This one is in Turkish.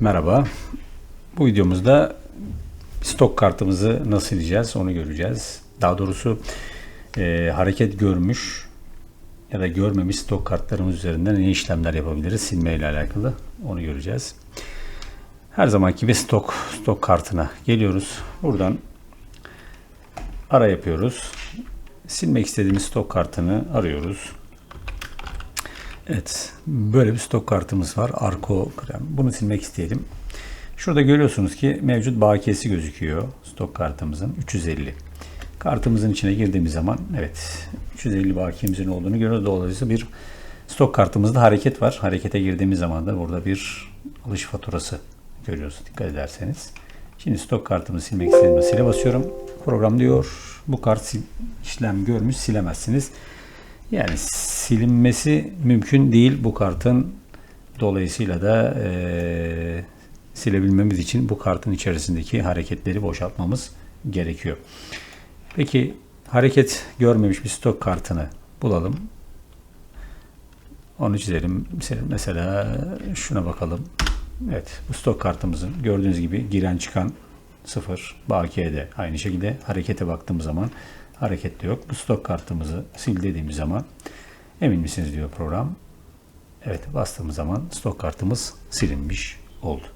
Merhaba. Bu videomuzda stok kartımızı nasıl sileceğiz onu göreceğiz. Daha doğrusu e, hareket görmüş ya da görmemiş stok kartlarımız üzerinden ne işlemler yapabiliriz silme ile alakalı onu göreceğiz. Her zamanki gibi stok stok kartına geliyoruz. Buradan ara yapıyoruz. Silmek istediğimiz stok kartını arıyoruz. Evet, böyle bir stok kartımız var. Arko krem. Bunu silmek isteyelim. Şurada görüyorsunuz ki mevcut bakiyesi gözüküyor stok kartımızın 350. Kartımızın içine girdiğimiz zaman evet 350 bakiyemizin olduğunu görüyoruz. Dolayısıyla bir stok kartımızda hareket var. Harekete girdiğimiz zaman da burada bir alış faturası görüyoruz dikkat ederseniz. Şimdi stok kartımı silmek istediğimde sile basıyorum. Program diyor bu kart işlem görmüş silemezsiniz. Yani silinmesi mümkün değil bu kartın. Dolayısıyla da eee, silebilmemiz için bu kartın içerisindeki hareketleri boşaltmamız gerekiyor. Peki hareket görmemiş bir stok kartını bulalım. Onu çizelim. Mesela şuna bakalım. Evet bu stok kartımızın gördüğünüz gibi giren çıkan sıfır bakiye de aynı şekilde harekete baktığımız zaman harekette yok. Bu stok kartımızı sil dediğimiz zaman emin misiniz diyor program. Evet bastığımız zaman stok kartımız silinmiş oldu.